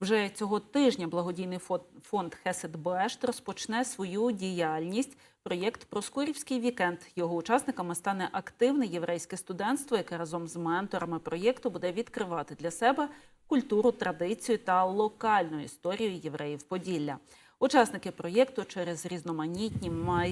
Вже цього тижня благодійний фонд- Хесед Бешт розпочне свою діяльність. Проєкт Проскурівський вікенд. Його учасниками стане активне єврейське студентство, яке разом з менторами проєкту буде відкривати для себе культуру, традицію та локальну історію євреїв Поділля. Учасники проєкту через різноманітні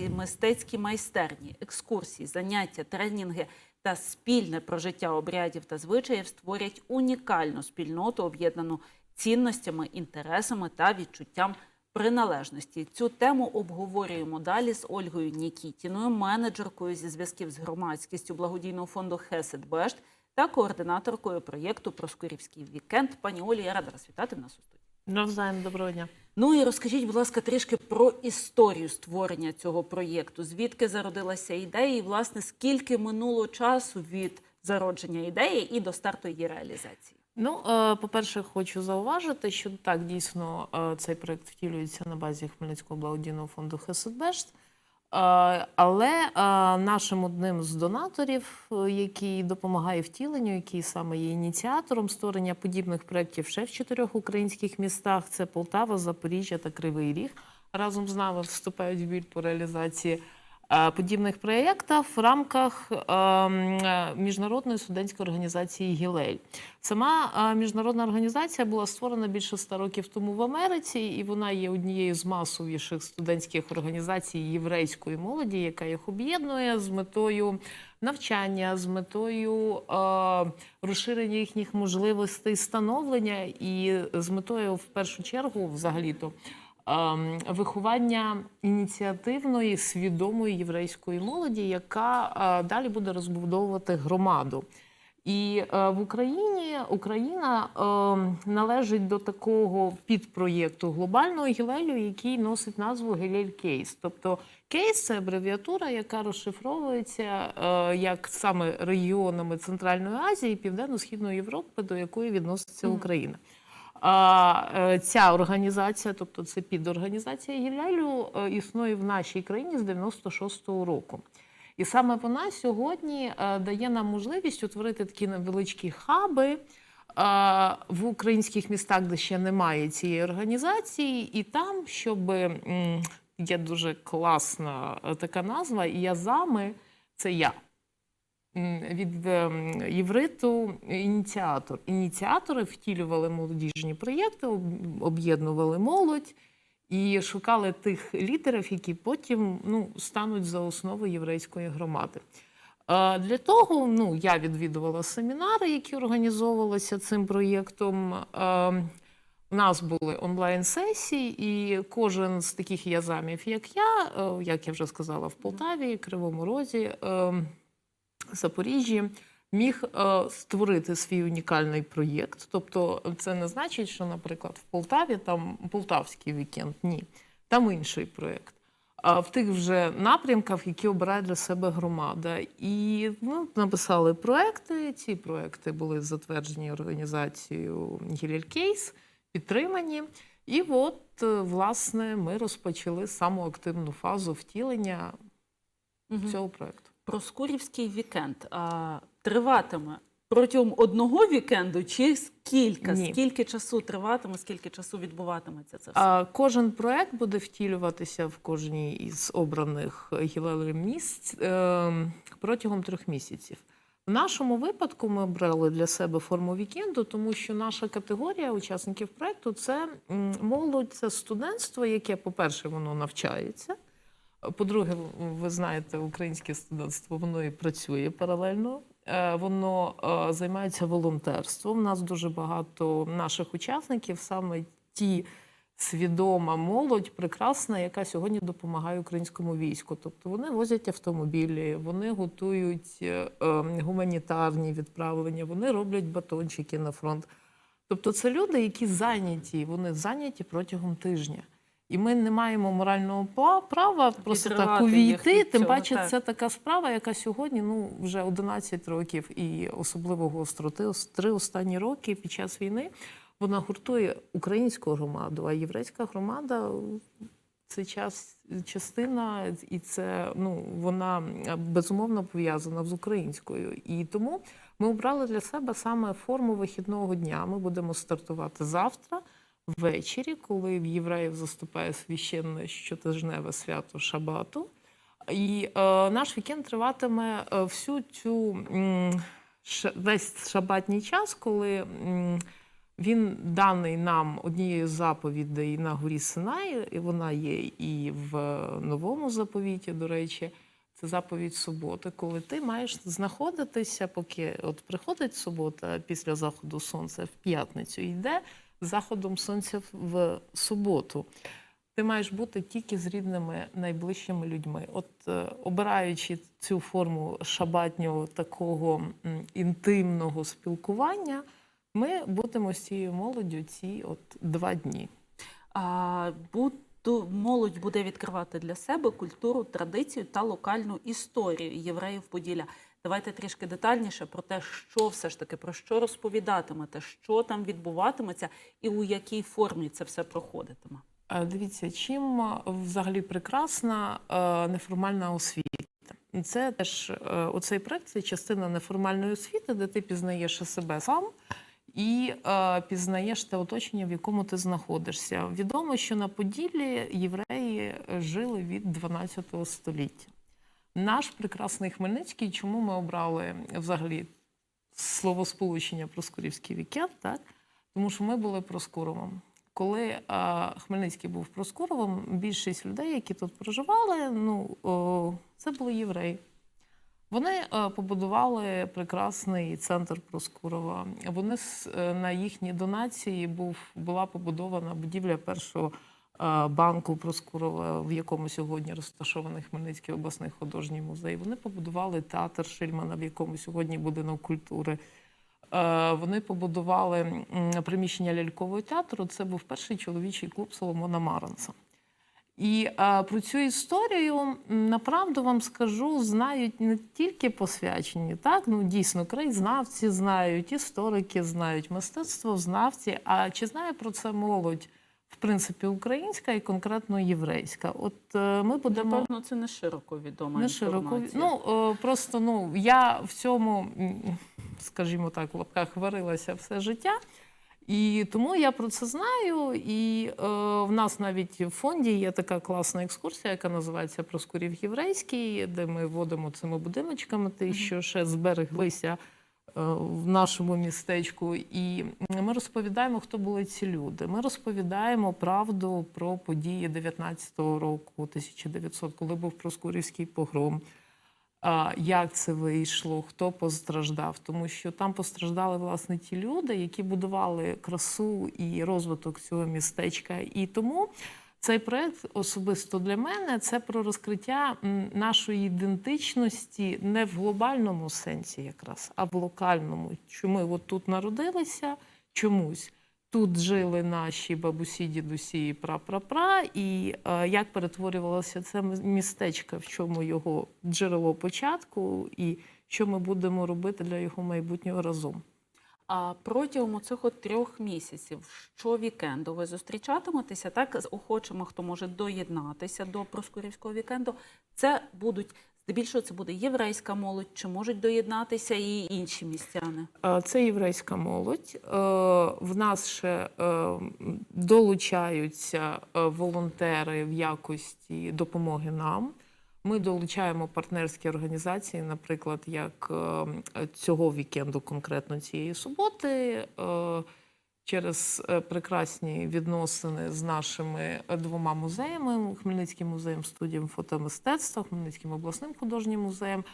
мистецькі майстерні, екскурсії, заняття, тренінги та спільне прожиття обрядів та звичаїв створять унікальну спільноту, об'єднану цінностями, інтересами та відчуттям приналежності. Цю тему обговорюємо далі з Ольгою Нікітіною, менеджеркою зі зв'язків з громадськістю благодійного фонду Хесед Бешт та координаторкою проєкту Проскурівський вікенд. Пані Олі, я рада вас вітати в нас у студії. Навзаєм, доброго дня. Ну і розкажіть, будь ласка, трішки про історію створення цього проєкту. Звідки зародилася ідея, і власне скільки минуло часу від зародження ідеї і до старту її реалізації? Ну, е, по-перше, хочу зауважити, що так дійсно е, цей проект втілюється на базі Хмельницького благодійного фонду Хесетбешт. Але е, нашим одним з донаторів, який допомагає втіленню, який саме є ініціатором створення подібних проєктів ще в чотирьох українських містах: це Полтава, Запоріжжя та Кривий Ріг. Разом з нами вступають в біль по реалізації подібних проєктів в рамках е, м, е, міжнародної студентської організації Гілель. Сама е, міжнародна організація була створена більше ста років тому в Америці, і вона є однією з масовіших студентських організацій єврейської молоді, яка їх об'єднує з метою навчання, з метою е, розширення їхніх можливостей становлення і з метою, в першу чергу, взагалі-то. Ем, Виховання ініціативної, свідомої єврейської молоді, яка е, далі буде розбудовувати громаду. І е, в Україні Україна е, належить до такого підпроєкту глобального гілелю, який носить назву Гелель Кейс. Тобто кейс це абревіатура, яка розшифровується е, як саме регіонами Центральної Азії і Південно-Східної Європи, до якої відноситься. Україна. А е, ця організація, тобто це підорганізація Гілелю, е, існує в нашій країні з 96-го року. І саме вона сьогодні е, дає нам можливість утворити такі невеличкі хаби в українських містах, де ще немає цієї організації, і там, щоб є дуже класна така назва, язами це я. Від ем, євриту ініціатор. Ініціатори втілювали молодіжні проєкти, об'єднували молодь і шукали тих лідерів, які потім ну, стануть за основу єврейської громади. Для того ну, я відвідувала семінари, які організовувалися цим проєктом. У нас були онлайн-сесії, і кожен з таких язамів, як я, е, як я вже сказала, в Полтаві, Кривому Розі, е, Запоріжжі, міг е, створити свій унікальний проєкт. Тобто, це не значить, що, наприклад, в Полтаві там полтавський вікенд. Ні, там інший проєкт. А в тих вже напрямках, які обирає для себе громада. І ну, написали проекти. Ці проекти були затверджені організацією Кейс, підтримані. І от, е, власне, ми розпочали саму активну фазу втілення Мгм. цього проекту. Проскурівський вікенд а, триватиме протягом одного вікенду чи скільки? Ні. Скільки часу триватиме, скільки часу відбуватиметься це все? А кожен проект буде втілюватися в кожній із обраних гілелем місць е, протягом трьох місяців. В нашому випадку ми обрали для себе форму вікенду, тому що наша категорія учасників проекту це молодь, це студентство, яке, по-перше, воно навчається. По-друге, ви знаєте, українське студентство воно і працює паралельно. Е, Воно е, займається волонтерством. У нас дуже багато наших учасників, саме ті свідома молодь, прекрасна, яка сьогодні допомагає українському війську. Тобто вони возять автомобілі, вони готують е, гуманітарні відправлення, вони роблять батончики на фронт. Тобто, це люди, які зайняті, вони зайняті протягом тижня. І ми не маємо морального права просто так Відривати їх увійти. Тим цього, паче, так. це така справа, яка сьогодні ну вже 11 років, і особливо гостро три останні роки під час війни вона гуртує українську громаду, а єврейська громада це час частина, і це ну вона безумовно пов'язана з українською. І тому ми обрали для себе саме форму вихідного дня. Ми будемо стартувати завтра. Ввечері, коли в євреїв заступає священне щотижневе свято Шабату. І е, наш вікенд триватиме е, всю цю ш- весь шабатній час, коли він даний нам однією з заповідей на горі Синай, і вона є і в новому заповіті, до речі. Це заповідь суботи, коли ти маєш знаходитися, поки от приходить субота після заходу сонця в п'ятницю, йде заходом сонця в суботу. Ти маєш бути тільки з рідними найближчими людьми. От е, обираючи цю форму шабатнього такого інтимного спілкування, ми будемо з цією молоддю ці от два дні. А, буду, молодь буде відкривати для себе культуру, традицію та локальну історію євреїв Поділля. Давайте трішки детальніше про те, що все ж таки про що розповідатимете, що там відбуватиметься і у якій формі це все проходитиме. Е, Дивіться, чим е, взагалі прекрасна е, неформальна освіта. Це теж оцей проект це частина неформальної освіти, де ти пізнаєш себе сам і е, пізнаєш те оточення, в якому ти знаходишся. Відомо, що на Поділлі євреї жили від 12 століття. Наш прекрасний Хмельницький, чому ми обрали взагалі словосполучення Проскурівський вікенд, так? Тому що ми були Проскуровим. Коли а, Хмельницький був Проскуровим, більшість людей, які тут проживали, ну, о, це були євреї. Вони е, побудували прекрасний центр Проскурова. Вони е, на їхній донації був, була побудована будівля першого банку Проскурова, в якому сьогодні розташований Хмельницький обласний художній музей. Вони побудували театр Шильмана, в якому сьогодні будинок культури. Е, Вони побудували приміщення лялькового театру. Це був перший чоловічий клуб Соломона Маранса. І е, про цю історію направду вам скажу, знають не тільки посвячені, так ну дійсно краєзнавці знають, історики знають, мистецтвознавці. А чи знає про це молодь, в принципі, українська і конкретно єврейська? От е, ми будемо Напевно, це не широко відома не широко. інформація. Ну е, просто ну я в цьому, скажімо так, в лапках варилася все життя. І тому я про це знаю. І е, в нас навіть в фонді є така класна екскурсія, яка називається Проскурів Єврейський, де ми водимо цими будиночками, ті, що ще збереглися в нашому містечку. І ми розповідаємо, хто були ці люди. Ми розповідаємо правду про події 19-го року, 1900, коли був Проскурівський погром. Як це вийшло, хто постраждав? Тому що там постраждали власне ті люди, які будували красу і розвиток цього містечка. І тому цей проект особисто для мене це про розкриття нашої ідентичності не в глобальному сенсі, якраз, а в локальному. Що ми от тут народилися чомусь. Тут жили наші бабусі, дідусі, і пра-пра-пра, і е, як перетворювалося це містечко, в чому його джерело початку, і що ми будемо робити для його майбутнього разом. А протягом цих от трьох місяців щовікенду ви зустрічатиметеся так з охочими, хто може доєднатися до Проскурівського вікенду. Це будуть здебільшого це буде єврейська молодь, чи можуть доєднатися і інші містяни. Це єврейська молодь. Е, В нас ще е, долучаються е, волонтери в якості допомоги нам. Ми долучаємо партнерські організації, наприклад, як е, цього вікенду, конкретно цієї суботи, е, через е, прекрасні відносини з нашими двома музеями: Хмельницьким музеєм студіям фотомистецтва, Хмельницьким обласним художнім музеєм.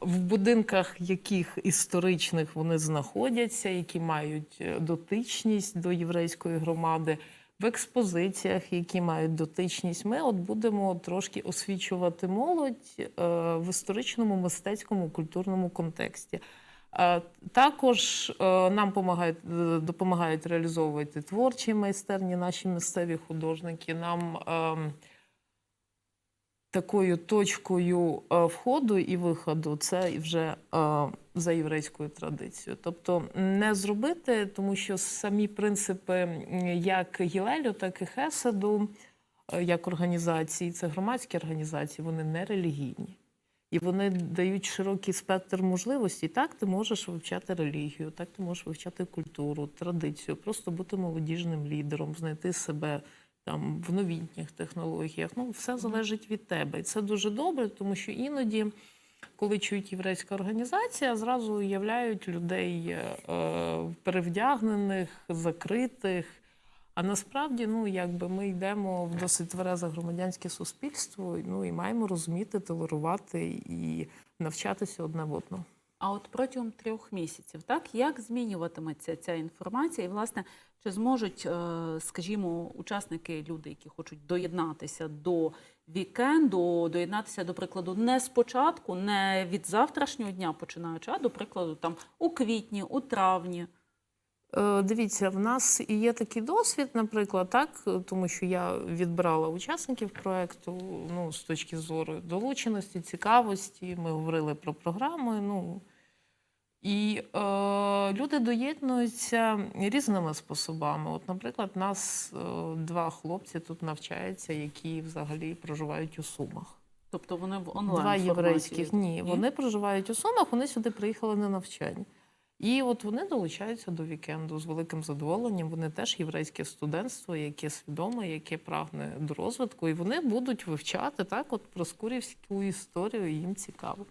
В будинках, яких історичних вони знаходяться, які мають дотичність до єврейської громади, в експозиціях, які мають дотичність, ми от будемо трошки освічувати молодь е, в історичному, мистецькому, культурному контексті. Е, Також е, нам допомагають допомагають реалізовувати творчі майстерні наші місцеві художники. Нам ем, такою точкою е, входу і виходу це вже е, за єврейською традицією. Тобто не зробити, тому що самі принципи як Гілелю, так і Хеседу, е, як організації, це громадські організації, вони не релігійні. І вони дають широкий спектр можливостей. Так, ти можеш вивчати релігію, так ти можеш вивчати культуру, традицію, просто бути молодіжним лідером, знайти себе там в новітніх технологіях. Ну, все залежить від тебе. І це дуже добре, тому що іноді, коли чують єврейська організація, зразу уявляють людей е, перевдягнених, закритих. А насправді, ну якби ми йдемо в досить тверезе громадянське суспільство, ну і маємо розуміти, толерувати і навчатися одне в одному. А от протягом трьох місяців, так як змінюватиметься ця інформація, і власне чи зможуть, е, скажімо, учасники, люди, які хочуть доєднатися до вікенду, доєднатися до прикладу не спочатку, не від завтрашнього дня починаючи, а до прикладу, там у квітні, у травні. Е, Дивіться, в нас і є такий досвід, наприклад, так, тому що я відбирала учасників проекту ну, з точки зору долученості, цікавості. Ми говорили про програми. Ну, і е, люди доєднуються різними способами. От, наприклад, у нас е, два хлопці тут навчаються, які взагалі проживають у Сумах. Тобто вони в онлайн Два єврейських ні. Вони проживають у Сумах, вони сюди приїхали на навчання. І от вони долучаються до вікенду з великим задоволенням. Вони теж єврейське студентство, яке свідоме, яке прагне до розвитку, і вони будуть вивчати так, от про скурівську історію. Їм цікаво.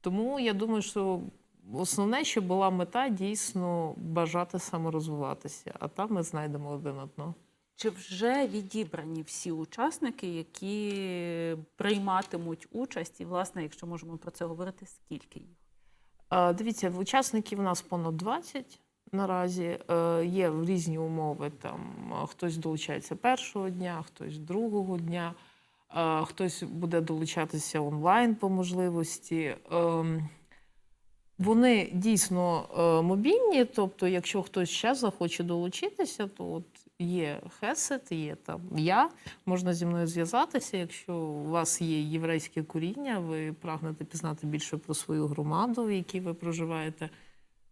Тому я думаю, що основне, що була мета, дійсно бажати саморозвиватися, а там ми знайдемо один одного. Чи вже відібрані всі учасники, які прийматимуть участь, і власне, якщо можемо про це говорити, скільки їх? Дивіться, учасників у нас понад 20 наразі. Е, Є різні умови. Там е, хтось долучається першого дня, хтось другого дня, е, хтось буде долучатися онлайн по можливості. Ем, Вони дійсно мобільні, тобто, якщо хтось ще захоче долучитися, то от є Хесет, є там я. Можна зі мною зв'язатися. Якщо у вас є єврейське коріння, ви прагнете пізнати більше про свою громаду, в якій ви проживаєте.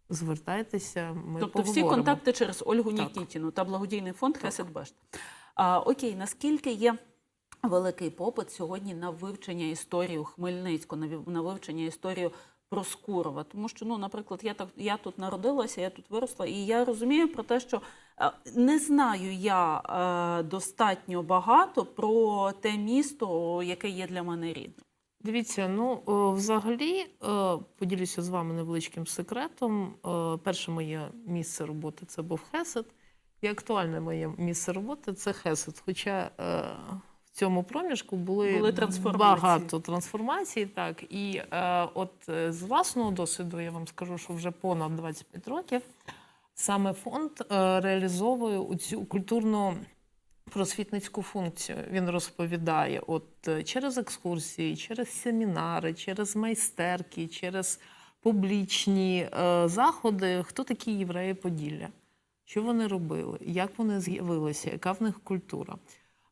Звертайтеся, ми тобто всі контакти через Ольгу Так. Нікітіну та благодійний фонд Хесед Бешт. А, окей, наскільки є великий попит сьогодні на вивчення історію Хмельницького, на вивчення історію Проскурова? Тому що, ну, наприклад, я так я тут народилася, я тут виросла, і я розумію про те, що е, не знаю я е, достатньо багато про те місто, яке є для мене рідним. Дивіться, ну взагалі е, поділюся з вами невеличким секретом. Е, Перше моє місце роботи це був Хесед. І актуальне моє місце роботи це Хесед. Хоча е, цьому проміжку були, Були трансформації. багато трансформацій. Так, і е, от е, з власного досвіду я вам скажу, що вже понад 25 років саме фонд е, реалізовує цю культурну просвітницьку функцію. Він розповідає от е, через екскурсії, через семінари, через майстерки, через публічні е, заходи, хто такі євреї Поділля, що вони робили, як вони з'явилися, яка в них культура.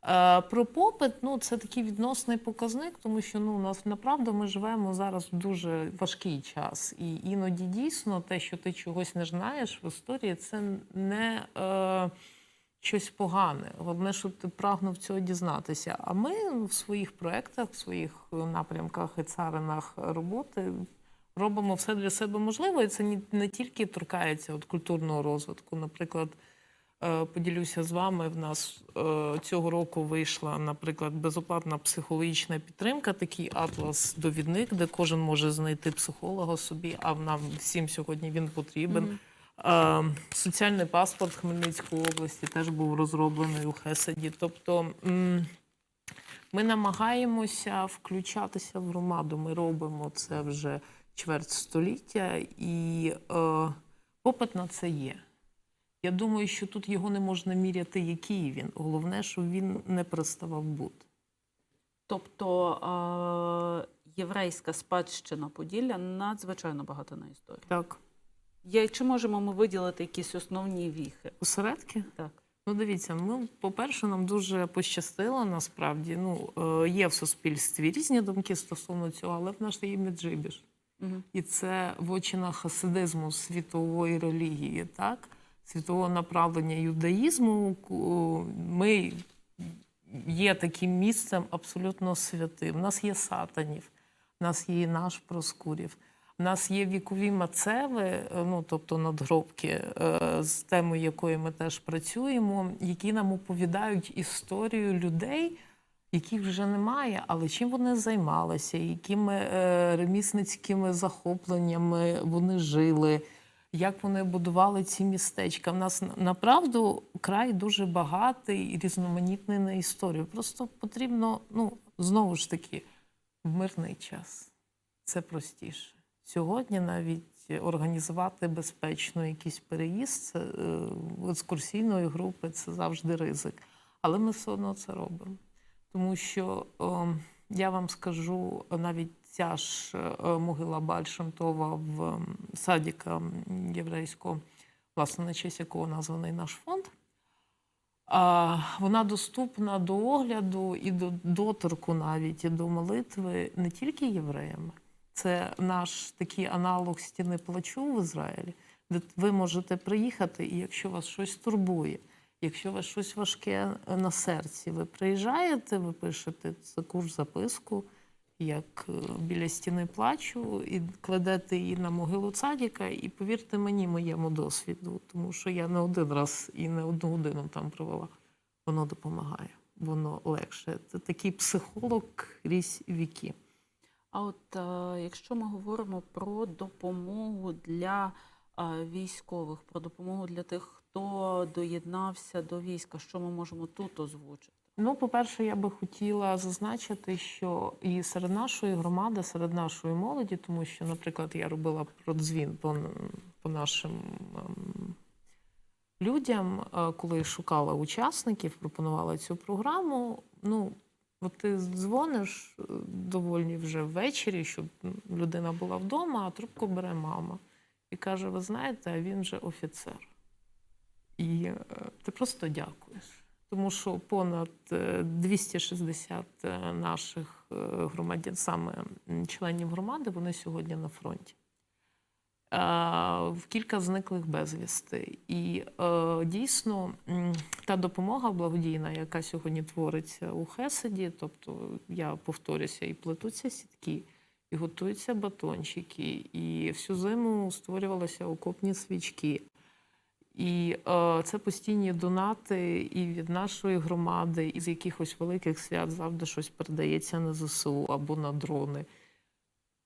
Е, Про попит, ну це такий відносний показник, тому що ну у нас направду ми живемо зараз в дуже важкий час, і іноді дійсно те, що ти чогось не знаєш в історії, це не е, щось погане. Головне, щоб ти прагнув цього дізнатися. А ми в своїх проєктах, в своїх напрямках і царинах роботи робимо все для себе можливе. І це не, тільки торкається от культурного розвитку. Наприклад, поділюся з вами. В нас е, цього року вийшла, наприклад, безоплатна психологічна підтримка, такий атлас-довідник, де кожен може знайти психолога собі, а нам всім сьогодні він потрібен. Мгм. Е, Соціальний паспорт Хмельницької області теж був розроблений у Хеседі. Тобто ми намагаємося включатися в громаду. Ми робимо це вже чверть століття, і е, попит на це є. Я думаю, що тут його не можна міряти, який він. Головне, щоб він не переставав бути. Тобто єврейська спадщина Поділля надзвичайно багата на історію. Так, Я, чи можемо ми виділити якісь основні віхи? осередки? Так. Ну, дивіться, ми, по-перше, нам дуже пощастило насправді. Ну, е, є в суспільстві різні думки стосовно цього, але в нас є Меджибіж. Угу. І це вочина хасидизму світової релігії, так? Світового направлення юдаїзму. Ми є таким місцем абсолютно святим. У нас є сатанів. нас є і наш Проскурів. У нас є вікові мацеви, е, ну тобто надгробки, е, з темою якої ми теж працюємо, які нам оповідають історію людей, яких вже немає, але чим вони займалися, якими е, ремісницькими захопленнями вони жили, як вони будували ці містечка. У нас направду край дуже багатий і різноманітний на історію. Просто потрібно, ну знову ж таки, в мирний час. Це простіше. Сьогодні навіть організувати безпечно якийсь переїзд е, екскурсійної групи це завжди ризик. Але ми все одно це робимо. Тому що е, я вам скажу, навіть ця ж е, могила Бальшемтова в садіка єврейського, власне, на честь якого названий наш фонд. Вона доступна до огляду і до доторку навіть і до молитви не тільки євреями. Це наш такий аналог стіни плачу в Ізраїлі, де ви можете приїхати, і якщо вас щось турбує, якщо у щось важке на серці, ви приїжджаєте, ви пишете таку ж записку, як е, біля стіни плачу, і кладете її на могилу цадіка, і повірте мені, моєму досвіду, тому що я не один раз і не одну годину там провела. Воно допомагає, воно легше. Це такий психолог крізь віки. А от е, якщо ми говоримо про допомогу для е, військових, про допомогу для тих, хто доєднався до війська, що ми можемо тут озвучити? Ну, по-перше, я би хотіла зазначити, що і серед нашої громади, серед нашої молоді, тому що, наприклад, я робила продзвін по, по нашим ем, людям, е, коли шукала учасників, пропонувала цю програму. Ну, от ти дзвониш е, доволі вже ввечері, щоб людина була вдома, а трубку бере мама і каже: Ви знаєте, він же офіцер. І е, ти просто дякуєш. Тому що понад е, 260 е, наших е, громадян, саме членів громади, вони сьогодні на фронті. В кілька зниклих безвісти. І дійсно та допомога благодійна, яка сьогодні твориться у Хеседі, тобто я повторюся, і плетуться сітки, і готуються батончики, і всю зиму створювалися окопні свічки. І е, це постійні донати і від нашої громади, і з якихось великих свят завжди щось передається на ЗСУ або на дрони.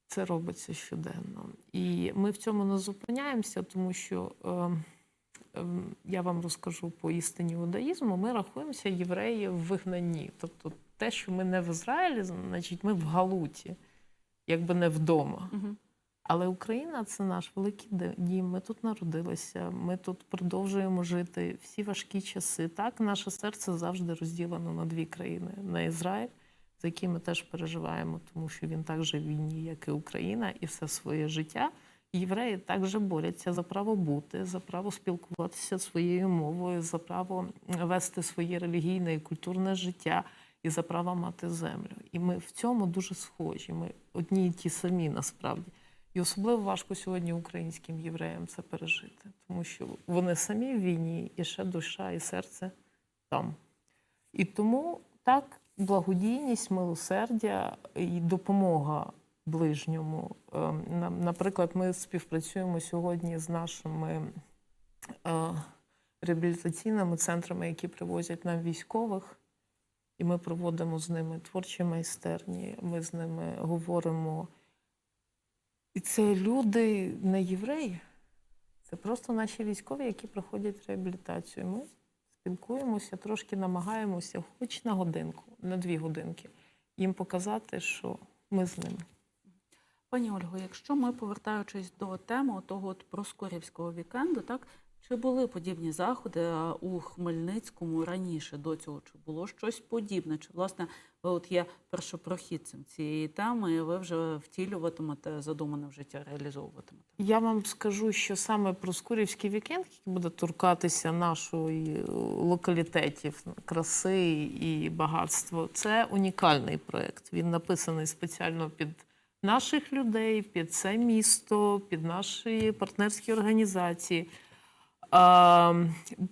Це робиться щоденно. І ми в цьому не зупиняємося, тому що е, е, я вам розкажу по істині іудаїзму, ми рахуємося євреї в вигнанні. Тобто те, що ми не в Ізраїлі, значить ми в Галуті, якби не вдома. Угу. Але Україна це наш великий дім. Ми тут народилися, ми тут продовжуємо жити всі важкі часи. Так, наше серце завжди розділено на дві країни: на Ізраїль, за який ми теж переживаємо, тому що він так же війні, як і Україна, і все своє життя. Євреї також борються за право бути, за право спілкуватися своєю мовою, за право вести своє релігійне і культурне життя і за право мати землю. І ми в цьому дуже схожі. Ми одні і ті самі насправді. І особливо важко сьогодні українським євреям це пережити, тому що вони самі в війні, і ще душа і серце там. І тому так, благодійність, милосердя і допомога ближньому. Ем, Наприклад, ми співпрацюємо сьогодні з нашими е, реабілітаційними центрами, які привозять нам військових. І ми проводимо з ними творчі майстерні, ми з ними говоримо. І це люди не євреї, це просто наші військові, які проходять реабілітацію. Ми спілкуємося, трошки намагаємося, хоч на годинку, на дві годинки, їм показати, що ми з ними. Пані Ольго, якщо ми повертаючись до теми того от проскурівського вікенду, так чи були подібні заходи у Хмельницькому раніше до цього? Чи було щось подібне? Чи власне от є першопрохідцем цієї теми, ви вже втілюватимете задумане в життя, реалізовуватимете? Я вам скажу, що саме Проскурівський вікенд, який буде торкатися нашої е, локалітетів, краси і багатства, це унікальний проєкт. Він написаний спеціально під наших людей, під це місто, під наші партнерські організації.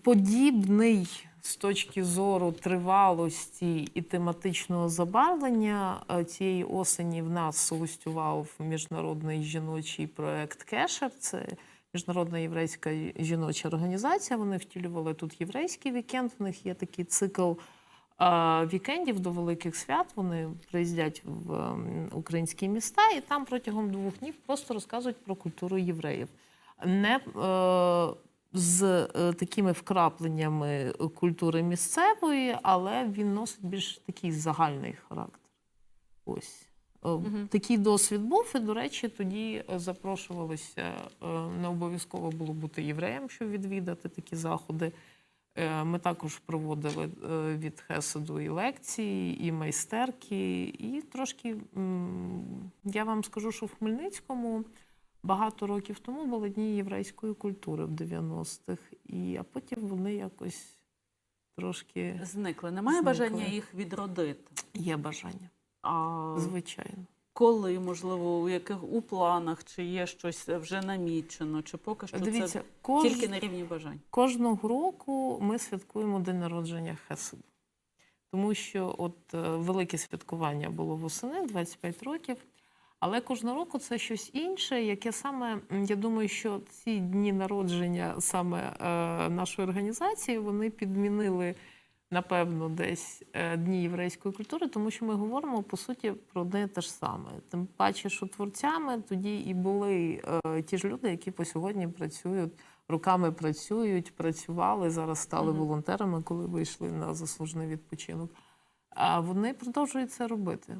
Подібний з точки зору тривалості і тематичного забарвлення е, цієї осені в нас гостював міжнародний жіночий проект Кешер. Це міжнародна єврейська жіноча організація. Вони втілювали тут єврейський вікенд. У них є такий цикл е, вікендів до великих свят. Вони приїздять в ем, українські міста і там протягом двох днів просто розказують про культуру євреїв. Не е, з е, такими вкрапленнями культури місцевої, але він носить більш такий загальний характер. Ось. Мгм. Такий досвід був, і, до речі, тоді е, запрошувалися, е, не обов'язково було бути євреєм, щоб відвідати такі заходи. Ми також проводили від Хеседу і лекції, і майстерки, і трошки я вам скажу, що в Хмельницькому багато років тому були дні єврейської культури в 90-х, і а потім вони якось трошки Зникли. Немає Зникли. бажання їх відродити. є бажання, А звичайно. коли, можливо, у яких у планах, чи є щось вже намічено, чи поки що Дивіться, це кож... тільки на рівні бажань? кожного року ми святкуємо день народження Хеседу. Тому що от е, велике святкування було восени 25 років. Але кожного року це щось інше, яке саме я думаю, що ці дні народження саме е, нашої організації вони підмінили напевно десь е, дні єврейської культури, тому що ми говоримо по суті про одне те ж саме. Тим паче, що творцями тоді і були е, ті ж люди, які по сьогодні працюють руками працюють, працювали зараз, стали Мгм. волонтерами, коли вийшли на заслужений відпочинок. А вони продовжують це робити.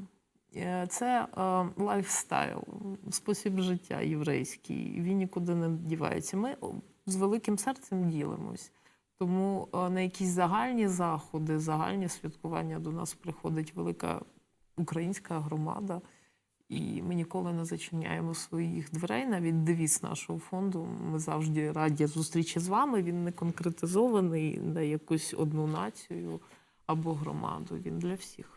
Е, Це е, лайфстайл, спосіб життя єврейський. Він нікуди не дівається. Ми з великим серцем ділимось. Тому е, на якісь загальні заходи, загальні святкування до нас приходить велика українська громада. І ми ніколи не зачиняємо своїх дверей. Навіть девіз нашого фонду. Ми завжди раді зустрічі з вами. Він не конкретизований на якусь одну націю або громаду. Він для всіх.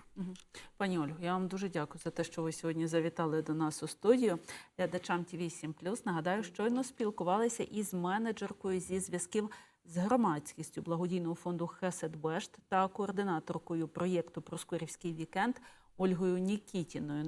Пані Ольго, я вам дуже дякую за те, що ви сьогодні завітали до нас у студію. Глядачам ТВ 7 Нагадаю, щойно спілкувалися із менеджеркою зі зв'язків з громадськістю благодійного фонду Хесед Бешт та координаторкою проєкту Проскурівський вікенд Ольгою Нікітіною.